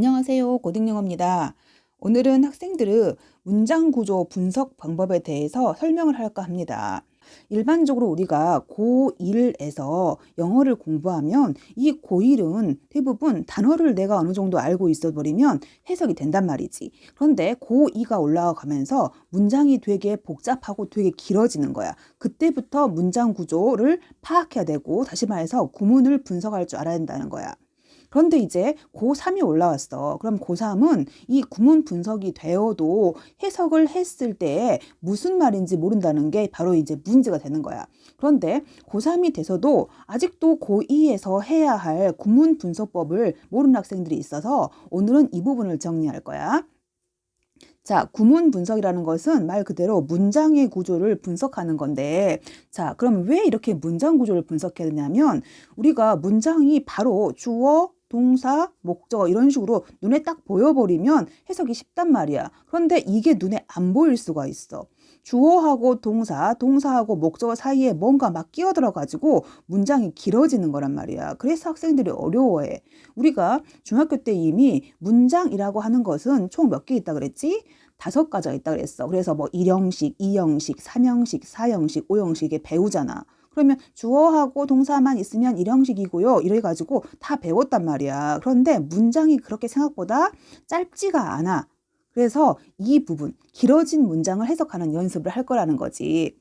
안녕하세요. 고딩영어입니다. 오늘은 학생들의 문장 구조 분석 방법에 대해서 설명을 할까 합니다. 일반적으로 우리가 고1에서 영어를 공부하면 이 고1은 대부분 단어를 내가 어느 정도 알고 있어 버리면 해석이 된단 말이지. 그런데 고2가 올라가면서 문장이 되게 복잡하고 되게 길어지는 거야. 그때부터 문장 구조를 파악해야 되고 다시 말해서 구문을 분석할 줄 알아야 된다는 거야. 그런데 이제 고3이 올라왔어. 그럼 고3은 이 구문 분석이 되어도 해석을 했을 때 무슨 말인지 모른다는 게 바로 이제 문제가 되는 거야. 그런데 고3이 돼서도 아직도 고2에서 해야 할 구문 분석법을 모르는 학생들이 있어서 오늘은 이 부분을 정리할 거야. 자, 구문 분석이라는 것은 말 그대로 문장의 구조를 분석하는 건데, 자, 그럼 왜 이렇게 문장 구조를 분석해야 되냐면, 우리가 문장이 바로 주어, 동사, 목적어 이런 식으로 눈에 딱 보여버리면 해석이 쉽단 말이야. 그런데 이게 눈에 안 보일 수가 있어. 주어하고 동사, 동사하고 목적어 사이에 뭔가 막 끼어들어가지고 문장이 길어지는 거란 말이야. 그래서 학생들이 어려워해. 우리가 중학교 때 이미 문장이라고 하는 것은 총 몇 개 있다 그랬지? 다섯 가지가 있다 그랬어. 그래서 뭐 일형식, 이형식, 삼형식, 사형식, 오형식에 배우잖아. 그러면 주어하고 동사만 있으면 일형식이고요. 이래 가지고 다 배웠단 말이야. 그런데 문장이 그렇게 생각보다 짧지가 않아. 그래서 이 부분, 길어진 문장을 해석하는 연습을 할 거라는 거지.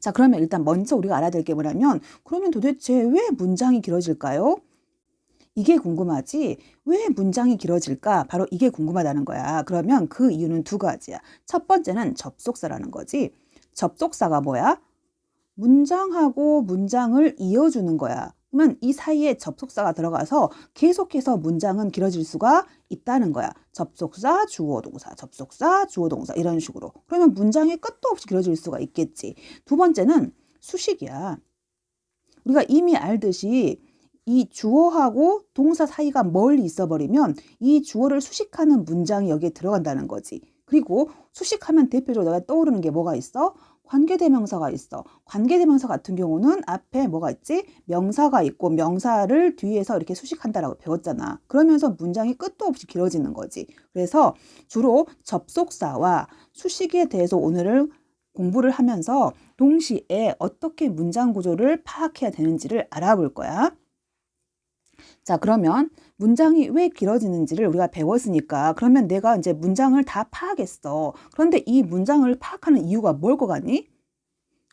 자, 그러면 일단 먼저 우리가 알아야 될 게 뭐냐면, 그러면 도대체 왜 문장이 길어질까요? 이게 궁금하지? 왜 문장이 길어질까? 바로 이게 궁금하다는 거야. 그러면 그 이유는 두 가지야. 첫 번째는 접속사라는 거지. 접속사가 뭐야? 문장하고 문장을 이어주는 거야. 그러면 이 사이에 접속사가 들어가서 계속해서 문장은 길어질 수가 있다는 거야. 접속사, 주어, 동사, 접속사, 주어, 동사 이런 식으로. 그러면 문장이 끝도 없이 길어질 수가 있겠지. 두 번째는 수식이야. 우리가 이미 알듯이 이 주어하고 동사 사이가 멀리 있어 버리면 이 주어를 수식하는 문장이 여기에 들어간다는 거지. 그리고 수식하면 대표적으로 내가 떠오르는 게 뭐가 있어? 관계대명사가 있어. 관계대명사 같은 경우는 앞에 뭐가 있지? 명사가 있고 명사를 뒤에서 이렇게 수식한다라고 배웠잖아. 그러면서 문장이 끝도 없이 길어지는 거지. 그래서 주로 접속사와 수식에 대해서 오늘을 공부를 하면서 동시에 어떻게 문장 구조를 파악해야 되는지를 알아볼 거야. 자, 그러면 문장이 왜 길어지는지를 우리가 배웠으니까 그러면 내가 이제 문장을 다 파악했어. 그런데 이 문장을 파악하는 이유가 뭘 것 같니?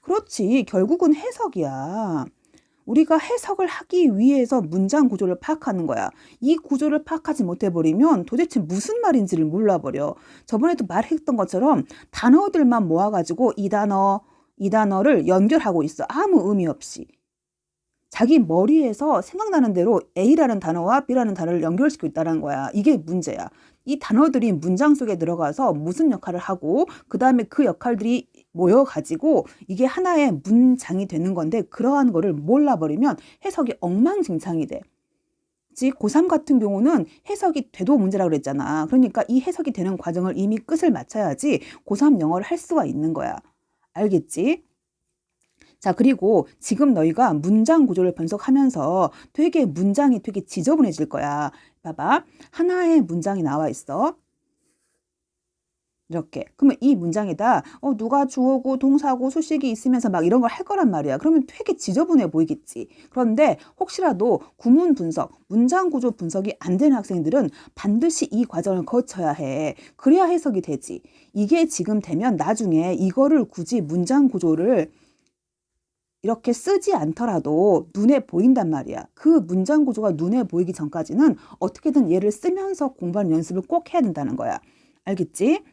그렇지. 결국은 해석이야. 우리가 해석을 하기 위해서 문장 구조를 파악하는 거야. 이 구조를 파악하지 못해버리면 도대체 무슨 말인지를 몰라버려. 저번에도 말했던 것처럼 단어들만 모아가지고 이 단어, 이 단어를 연결하고 있어. 아무 의미 없이. 자기 머리에서 생각나는 대로 A라는 단어와 B라는 단어를 연결시키고 있다는 거야. 이게 문제야. 이 단어들이 문장 속에 들어가서 무슨 역할을 하고 그 다음에 그 역할들이 모여가지고 이게 하나의 문장이 되는 건데 그러한 거를 몰라버리면 해석이 엉망진창이 돼. 즉 고3 같은 경우는 해석이 돼도 문제라고 그랬잖아. 그러니까 이 해석이 되는 과정을 이미 끝을 마쳐야지 고3 영어를 할 수가 있는 거야. 알겠지? 자, 그리고 지금 너희가 문장 구조를 분석하면서 되게 문장이 되게 지저분해질 거야. 봐봐. 하나의 문장이 나와 있어. 이렇게. 그러면 이 문장에다 어, 누가 주어고 동사고 수식이 있으면서 막 이런 걸 할 거란 말이야. 그러면 되게 지저분해 보이겠지. 그런데 혹시라도 구문 분석, 문장 구조 분석이 안 되는 학생들은 반드시 이 과정을 거쳐야 해. 그래야 해석이 되지. 이게 지금 되면 나중에 이거를 굳이 문장 구조를 이렇게 쓰지 않더라도 눈에 보인단 말이야. 그 문장 구조가 눈에 보이기 전까지는 어떻게든 얘를 쓰면서 공부하는 연습을 꼭 해야 된다는 거야. 알겠지?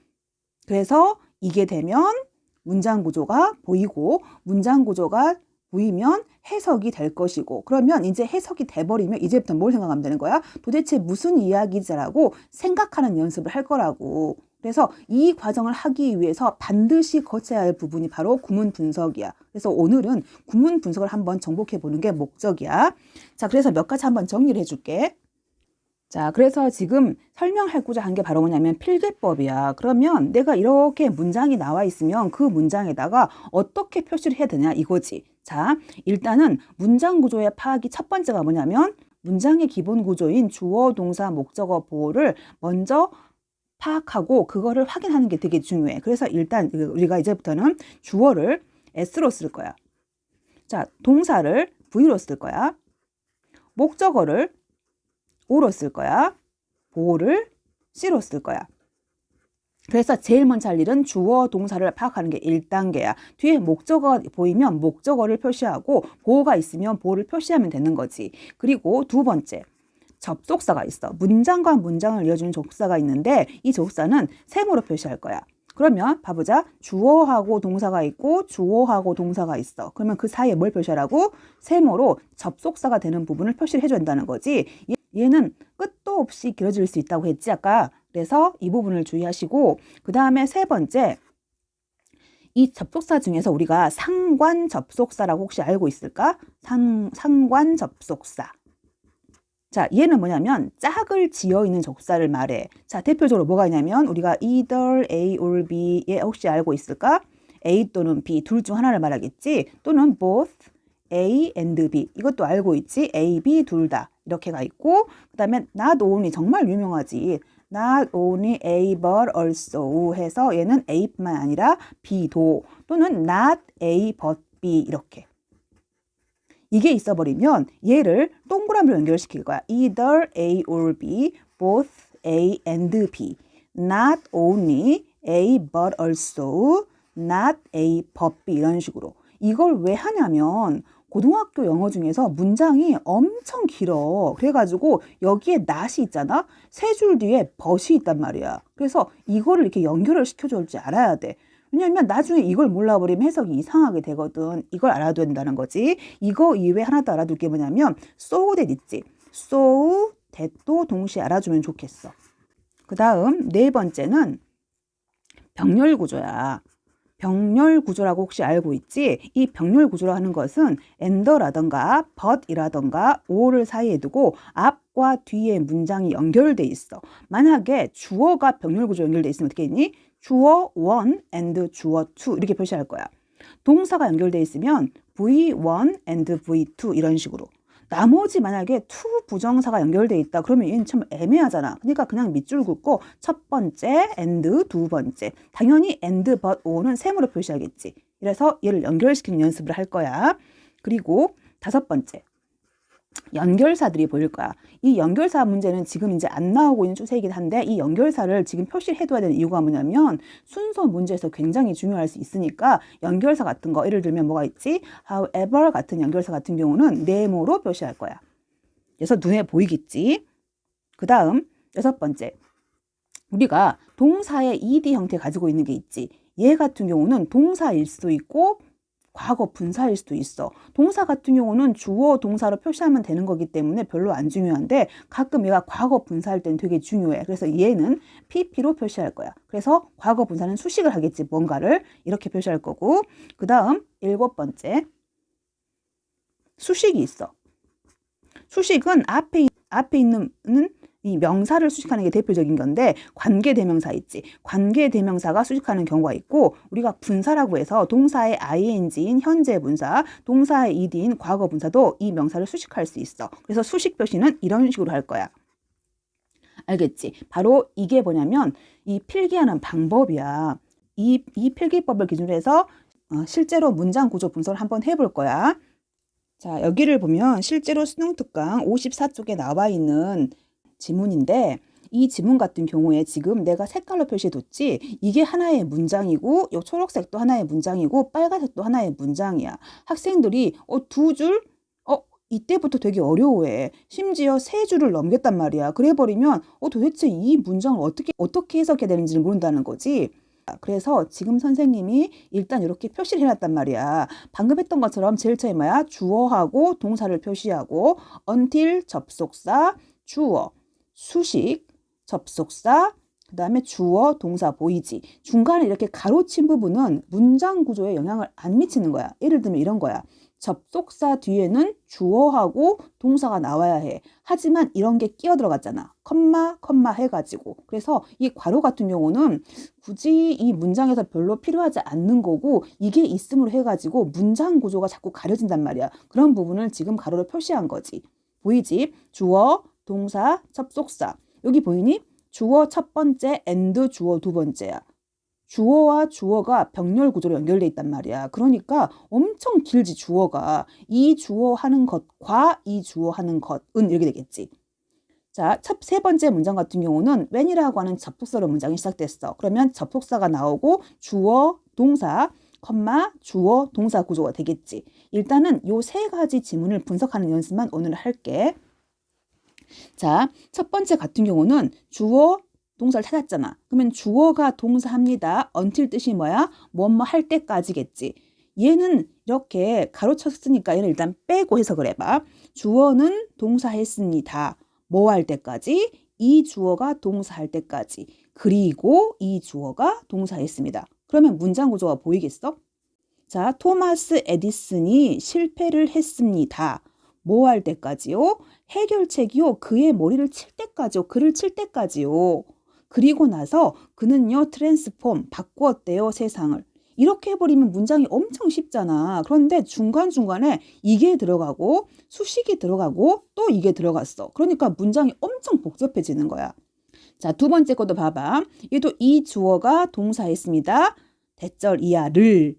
그래서 이게 되면 문장 구조가 보이고 문장 구조가 보이면 해석이 될 것이고 그러면 이제 해석이 돼버리면 이제부터 뭘 생각하면 되는 거야? 도대체 무슨 이야기지라고 생각하는 연습을 할 거라고. 그래서 이 과정을 하기 위해서 반드시 거쳐야 할 부분이 바로 구문 분석이야. 그래서 오늘은 구문 분석을 한번 정복해 보는 게 목적이야. 자, 그래서 몇 가지 한번 정리를 해줄게. 자, 그래서 지금 설명하고자 한 게 바로 뭐냐면 필기법이야. 그러면 내가 이렇게 문장이 나와 있으면 그 문장에다가 어떻게 표시를 해야 되냐 이거지. 자, 일단은 문장 구조의 파악이 첫 번째가 뭐냐면 문장의 기본 구조인 주어, 동사, 목적어, 보호를 먼저 파악하고 그거를 확인하는 게 되게 중요해. 그래서 일단 우리가 이제부터는 주어를 S로 쓸 거야. 자, 동사를 V로 쓸 거야. 목적어를 O로 쓸 거야. 보호를 C로 쓸 거야. 그래서 제일 먼저 할 일은 주어 동사를 파악하는 게 1단계야. 뒤에 목적어가 보이면 목적어를 표시하고 보호가 있으면 보호를 표시하면 되는 거지. 그리고 두 번째. 접속사가 있어. 문장과 문장을 이어주는 접속사가 있는데 이 접속사는 세모로 표시할 거야. 그러면 봐보자. 주어하고 동사가 있고 주어하고 동사가 있어. 그러면 그 사이에 뭘 표시하라고? 세모로 접속사가 되는 부분을 표시를 해줘야 한다는 거지. 얘는 끝도 없이 길어질 수 있다고 했지 아까. 그래서 이 부분을 주의하시고 그 다음에 세 번째 이 접속사 중에서 우리가 상관 접속사라고 혹시 알고 있을까? 상, 상관 접속사. 자, 얘는 뭐냐면 짝을 지어 있는 접사를 말해. 자, 대표적으로 뭐가 있냐면 우리가 either A or B 얘 혹시 알고 있을까? A 또는 B 둘 중 하나를 말하겠지. 또는 both A and B 이것도 알고 있지. A, B 둘 다 이렇게가 있고 그다음에 not only 정말 유명하지. not only A but also 해서 얘는 A뿐만 아니라 B도 또는 not A but B 이렇게 이게 있어버리면 얘를 동그라미로 연결시킬 거야. either A or B, both A and B. not only A but also not A but B 이런 식으로. 이걸 왜 하냐면 고등학교 영어 중에서 문장이 엄청 길어. 그래가지고 여기에 not이 있잖아. 세 줄 뒤에 but이 있단 말이야. 그래서 이거를 이렇게 연결을 시켜줄 줄 알아야 돼. 왜냐면 나중에 이걸 몰라버리면 해석이 이상하게 되거든. 이걸 알아둬야 된다는 거지. 이거 이외에 하나 더 알아둘 게 뭐냐면 so that 있지. so that도 동시에 알아주면 좋겠어. 그 다음 네 번째는 병렬 구조야. 병렬 구조라고 혹시 알고 있지? 이 병렬 구조라 하는 것은 and라던가 but이라던가 or를 사이에 두고 앞과 뒤에 문장이 연결돼 있어. 만약에 주어가 병렬 구조 연결돼 있으면 어떻게 했니? 주어 1 and 주어 2 이렇게 표시할 거야. 동사가 연결돼 있으면 V1 and V2 이런 식으로. 나머지 만약에 to 부정사가 연결돼 있다 그러면 얘는 참 애매하잖아. 그러니까 그냥 밑줄 긋고 첫 번째 and 두 번째. 당연히 and but o는 세모로 표시하겠지. 그래서 얘를 연결시키는 연습을 할 거야. 그리고 다섯 번째. 연결사들이 보일 거야. 이 연결사 문제는 지금 이제 안 나오고 있는 추세이긴 한데 이 연결사를 지금 표시를 해둬야 되는 이유가 뭐냐면 순서 문제에서 굉장히 중요할 수 있으니까 연결사 같은 거 예를 들면 뭐가 있지? however 같은 연결사 같은 경우는 네모로 표시할 거야. 그래서 눈에 보이겠지. 그 다음 여섯 번째 우리가 동사의 ed 형태 가지고 있는 게 있지. 얘 같은 경우는 동사일 수도 있고 과거 분사일 수도 있어. 동사 같은 경우는 주어 동사로 표시하면 되는 거기 때문에 별로 안 중요한데 가끔 얘가 과거 분사할 땐 되게 중요해. 그래서 얘는 pp로 표시할 거야. 그래서 과거 분사는 수식을 하겠지. 뭔가를 이렇게 표시할 거고 그 다음 일곱 번째 수식이 있어. 수식은 앞에 앞에 있는 이 명사를 수식하는 게 대표적인 건데 관계 대명사 있지. 관계 대명사가 수식하는 경우가 있고 우리가 분사라고 해서 동사의 ing인 현재 분사, 동사의 ed인 과거 분사도 이 명사를 수식할 수 있어. 그래서 수식 표시는 이런 식으로 할 거야. 알겠지? 바로 이게 뭐냐면 이 필기하는 방법이야. 이, 이 필기법을 기준으로 해서 어, 실제로 문장 구조 분석을 한번 해볼 거야. 자, 여기를 보면 실제로 수능 특강 54쪽에 나와 있는 지문인데 이 지문 같은 경우에 지금 내가 색깔로 표시해뒀지 이게 하나의 문장이고 요 초록색도 하나의 문장이고 빨간색도 하나의 문장이야. 학생들이 어, 두 줄? 어, 이때부터 되게 어려워해. 심지어 세 줄을 넘겼단 말이야. 그래버리면 어, 도대체 이 문장을 어떻게 어떻게 해석해야 되는지를 모른다는 거지. 그래서 지금 선생님이 일단 이렇게 표시를 해놨단 말이야. 방금 했던 것처럼 제일 처음에? 주어하고 동사를 표시하고 until 접속사 주어 수식, 접속사, 그 다음에 주어, 동사 보이지. 중간에 이렇게 가로친 부분은 문장 구조에 영향을 안 미치는 거야. 예를 들면 이런 거야. 접속사 뒤에는 주어하고 동사가 나와야 해. 하지만 이런 게 끼어 들어갔잖아. 컴마, 컴마 해가지고. 그래서 이 괄호 같은 경우는 굳이 이 문장에서 별로 필요하지 않는 거고 이게 있음으로 해가지고 문장 구조가 자꾸 가려진단 말이야. 그런 부분을 지금 가로로 표시한 거지. 보이지? 주어, 동사, 접속사. 여기 보이니? 주어 첫 번째 and 주어 두 번째야. 주어와 주어가 병렬 구조로 연결돼 있단 말이야. 그러니까 엄청 길지 주어가. 이 주어 하는 것과 이 주어 하는 것은 이렇게 되겠지. 자, 첫 세 번째 문장 같은 경우는 when이라고 하는 접속사로 문장이 시작됐어. 그러면 접속사가 나오고 주어, 동사, 컴마, 주어, 동사 구조가 되겠지. 일단은 요 세 가지 지문을 분석하는 연습만 오늘 할게. 자, 첫 번째 같은 경우는 주어, 동사를 찾았잖아. 그러면 주어가 동사합니다. until 뜻이 뭐야? 뭐뭐 할 때까지겠지. 얘는 이렇게 가로쳤으니까 얘는 일단 빼고 해석을 해봐. 주어는 동사했습니다. 뭐 할 때까지? 이 주어가 동사할 때까지. 그리고 이 주어가 동사했습니다. 그러면 문장 구조가 보이겠어? 자, 토마스 에디슨이 실패를 했습니다. 뭐 할 때까지요? 해결책이요. 그의 머리를 칠 때까지요. 글을 칠 때까지요. 그리고 나서 그는요, 트랜스폼, 바꾸었대요, 세상을. 이렇게 해버리면 문장이 엄청 쉽잖아. 그런데 중간중간에 이게 들어가고 수식이 들어가고 또 이게 들어갔어. 그러니까 문장이 엄청 복잡해지는 거야. 자, 두 번째 것도 봐봐. 얘도 이 주어가 동사했습니다. 대절 이하를.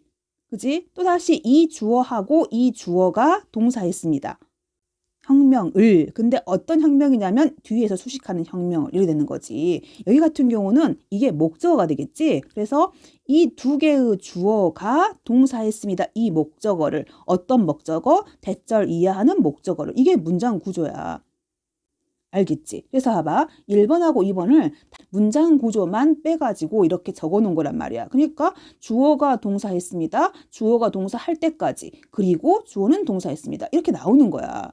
그지? 또다시 이 주어하고 이 주어가 동사했습니다. 혁명을. 근데 어떤 혁명이냐면 뒤에서 수식하는 혁명을. 이렇게 되는 거지. 여기 같은 경우는 이게 목적어가 되겠지? 그래서 이 두 개의 주어가 동사했습니다. 이 목적어를. 어떤 목적어? 대절 이하하는 목적어를. 이게 문장 구조야. 알겠지? 그래서 봐봐. 1번하고 2번을 문장 구조만 빼가지고 이렇게 적어 놓은 거란 말이야. 그러니까 주어가 동사했습니다. 주어가 동사할 때까지. 그리고 주어는 동사했습니다. 이렇게 나오는 거야.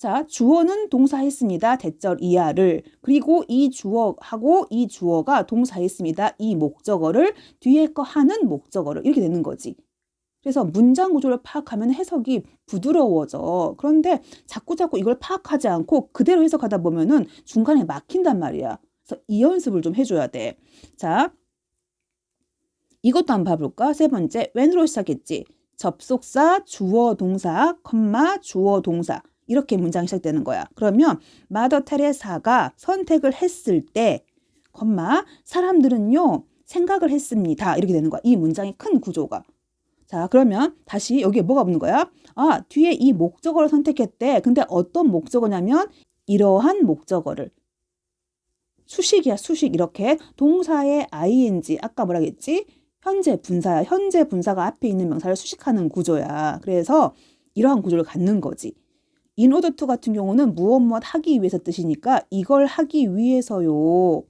자, 주어는 동사했습니다. 대절 이하를. 그리고 이 주어하고 이 주어가 동사했습니다. 이 목적어를 뒤에 거 하는 목적어를. 이렇게 되는 거지. 그래서 문장 구조를 파악하면 해석이 부드러워져. 그런데 자꾸 자꾸 이걸 파악하지 않고 그대로 해석하다 보면은 중간에 막힌단 말이야. 그래서 이 연습을 좀 해줘야 돼. 자, 이것도 한번 봐볼까? 세 번째, when으로 시작했지? 접속사, 주어, 동사, 컴마, 주어, 동사. 이렇게 문장이 시작되는 거야. 그러면 마더 테레사가 선택을 했을 때, 컴마, 사람들은요, 생각을 했습니다. 이렇게 되는 거야. 이 문장의 큰 구조가. 자, 그러면 다시 여기에 뭐가 없는 거야? 아, 뒤에 이 목적어를 선택했대. 근데 어떤 목적어냐면 이러한 목적어를 수식이야, 수식. 이렇게 동사의 ing 아까 뭐라 했지? 현재 분사야. 현재 분사가 앞에 있는 명사를 수식하는 구조야. 그래서 이러한 구조를 갖는 거지. In order to 같은 경우는 무엇 무엇 하기 위해서 뜻이니까 이걸 하기 위해서요.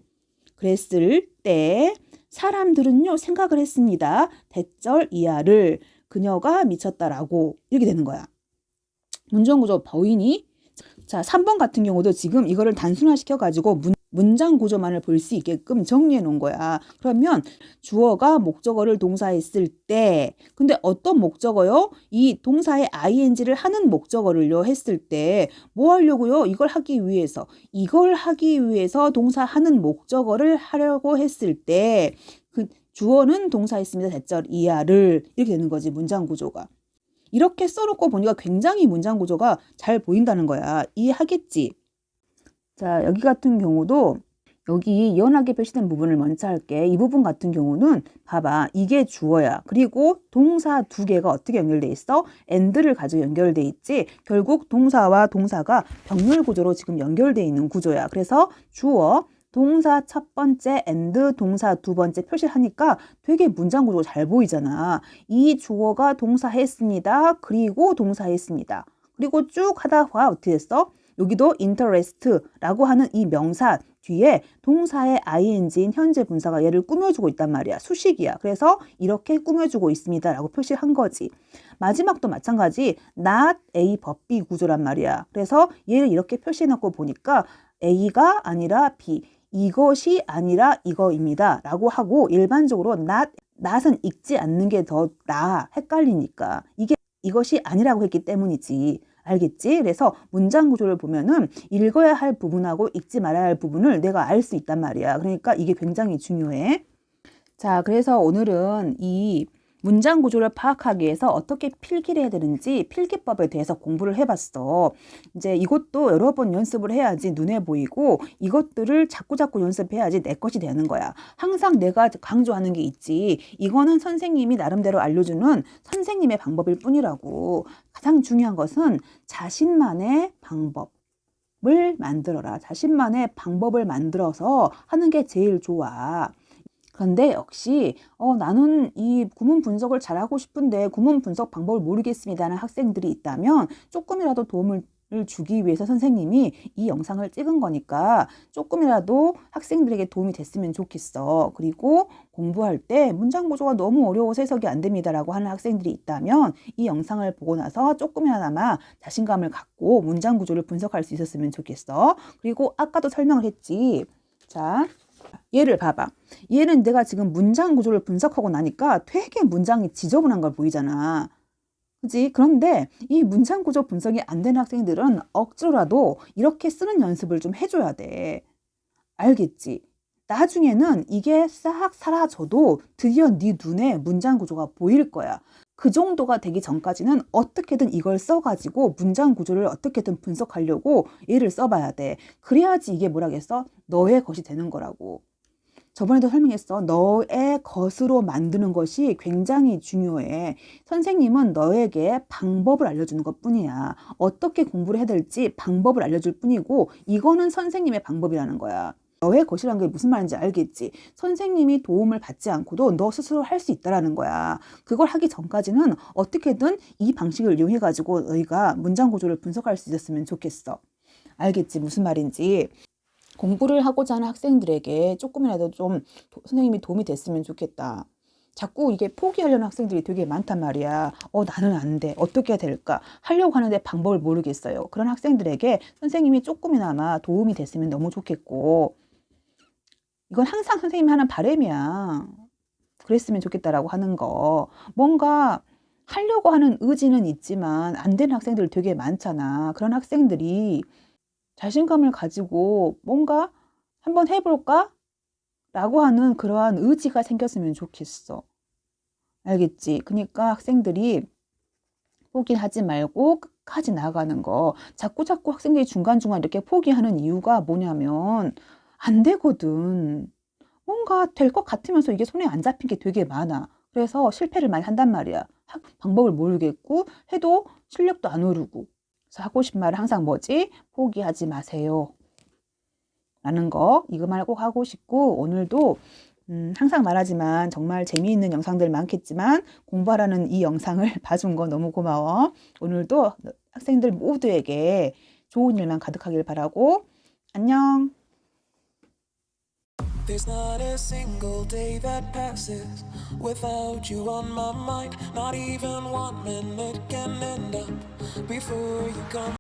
그랬을 때 사람들은요 생각을 했습니다. 대절 이하를 그녀가 미쳤다라고 이렇게 되는 거야. 문장 구조 보이니? 자, 3번 같은 경우도 지금 이거를 단순화 시켜 가지고 문, 문장 구조만을 볼 수 있게끔 정리해 놓은 거야. 그러면 주어가 목적어를 동사했을 때, 근데 어떤 목적어요? 이 동사의 ing를 하는 목적어를요 했을 때, 뭐 하려고요? 이걸 하기 위해서. 이걸 하기 위해서 동사하는 목적어를 하려고 했을 때, 그 주어는 동사했습니다. 대절 이하를. 이렇게 되는 거지, 문장 구조가. 이렇게 써놓고 보니까 굉장히 문장 구조가 잘 보인다는 거야. 이해하겠지? 자, 여기 같은 경우도 여기 연하게 표시된 부분을 먼저 할게. 이 부분 같은 경우는 봐봐. 이게 주어야. 그리고 동사 두 개가 어떻게 연결돼 있어? and를 가지고 연결돼 있지. 결국 동사와 동사가 병렬 구조로 지금 연결돼 있는 구조야. 그래서 주어, 동사 첫 번째 and 동사 두 번째 표시하니까 되게 문장 구조가 잘 보이잖아. 이 주어가 동사했습니다. 그리고 동사했습니다. 그리고 쭉 하다가 어떻게 됐어? 여기도 interest라고 하는 이 명사 뒤에 동사의 ing인 현재 분사가 얘를 꾸며주고 있단 말이야. 수식이야. 그래서 이렇게 꾸며주고 있습니다. 라고 표시한 거지. 마지막도 마찬가지 not A 법 B 구조란 말이야. 그래서 얘를 이렇게 표시해놓고 보니까 A가 아니라 B. 이것이 아니라 이거입니다. 라고 하고 일반적으로 not, not은 읽지 않는 게 더 나아. 헷갈리니까. 이게 이것이 아니라고 했기 때문이지. 알겠지? 그래서 문장 구조를 보면은 읽어야 할 부분하고 읽지 말아야 할 부분을 내가 알 수 있단 말이야. 그러니까 이게 굉장히 중요해. 자, 그래서 오늘은 이 문장 구조를 파악하기 위해서 어떻게 필기를 해야 되는지 필기법에 대해서 공부를 해봤어. 이제 이것도 여러 번 연습을 해야지 눈에 보이고 이것들을 자꾸자꾸 연습해야지 내 것이 되는 거야. 항상 내가 강조하는 게 있지. 이거는 선생님이 나름대로 알려주는 선생님의 방법일 뿐이라고. 가장 중요한 것은 자신만의 방법 을 만들어라. 자신만의 방법을 만들어서 하는 게 제일 좋아. 그런데 역시 어, 나는 이 구문 분석을 잘하고 싶은데 구문 분석 방법을 모르겠습니다는 학생들이 있다면 조금이라도 도움을 주기 위해서 선생님이 이 영상을 찍은 거니까 조금이라도 학생들에게 도움이 됐으면 좋겠어. 그리고 공부할 때 문장 구조가 너무 어려워서 해석이 안 됩니다라고 하는 학생들이 있다면 이 영상을 보고 나서 조금이나마 자신감을 갖고 문장 구조를 분석할 수 있었으면 좋겠어. 그리고 아까도 설명을 했지. 자, 얘를 봐봐. 얘는 내가 지금 문장 구조를 분석하고 나니까 되게 문장이 지저분한 걸 보이잖아. 그지? 그런데 이 문장 구조 분석이 안 되는 학생들은 억지로라도 이렇게 쓰는 연습을 좀 해줘야 돼. 알겠지? 나중에는 이게 싹 사라져도 드디어 네 눈에 문장 구조가 보일 거야. 그 정도가 되기 전까지는 어떻게든 이걸 써가지고 문장 구조를 어떻게든 분석하려고 얘를 써봐야 돼. 그래야지 이게 뭐라겠어? 너의 것이 되는 거라고. 저번에도 설명했어. 너의 것으로 만드는 것이 굉장히 중요해. 선생님은 너에게 방법을 알려주는 것 뿐이야. 어떻게 공부를 해야 될지 방법을 알려줄 뿐이고, 이거는 선생님의 방법이라는 거야. 너의 것이란 게 무슨 말인지 알겠지? 선생님이 도움을 받지 않고도 너 스스로 할 수 있다라는 거야. 그걸 하기 전까지는 어떻게든 이 방식을 이용해 가지고 너희가 문장 구조를 분석할 수 있었으면 좋겠어. 알겠지? 무슨 말인지. 공부를 하고자 하는 학생들에게 조금이라도 좀 도, 선생님이 도움이 됐으면 좋겠다. 자꾸 이게 포기하려는 학생들이 되게 많단 말이야. 어, 나는 안 돼. 어떻게 해야 될까? 하려고 하는데 방법을 모르겠어요. 그런 학생들에게 선생님이 조금이나마 도움이 됐으면 너무 좋겠고, 이건 항상 선생님이 하는 바람이야. 그랬으면 좋겠다라고 하는 거. 뭔가 하려고 하는 의지는 있지만 안 되는 학생들 되게 많잖아. 그런 학생들이 자신감을 가지고 뭔가 한번 해볼까? 라고 하는 그러한 의지가 생겼으면 좋겠어. 알겠지? 그러니까 학생들이 포기하지 말고 끝까지 나아가는 거. 자꾸 자꾸 학생들이 중간중간 이렇게 포기하는 이유가 뭐냐면 안 되거든. 뭔가 될 것 같으면서 이게 손에 안 잡힌 게 되게 많아. 그래서 실패를 많이 한단 말이야. 방법을 모르겠고 해도 실력도 안 오르고. 그래서 하고 싶은 말은 항상 뭐지? 포기하지 마세요. 라는 거 이거 말꼭 하고 싶고 오늘도 음, 항상 말하지만 정말 재미있는 영상들 많겠지만 공부하라는 이 영상을 봐준 거 너무 고마워. 오늘도 학생들 모두에게 좋은 일만 가득하길 바라고 안녕. There's not a single day that passes without you on my mind. Not even one minute can end up before you come.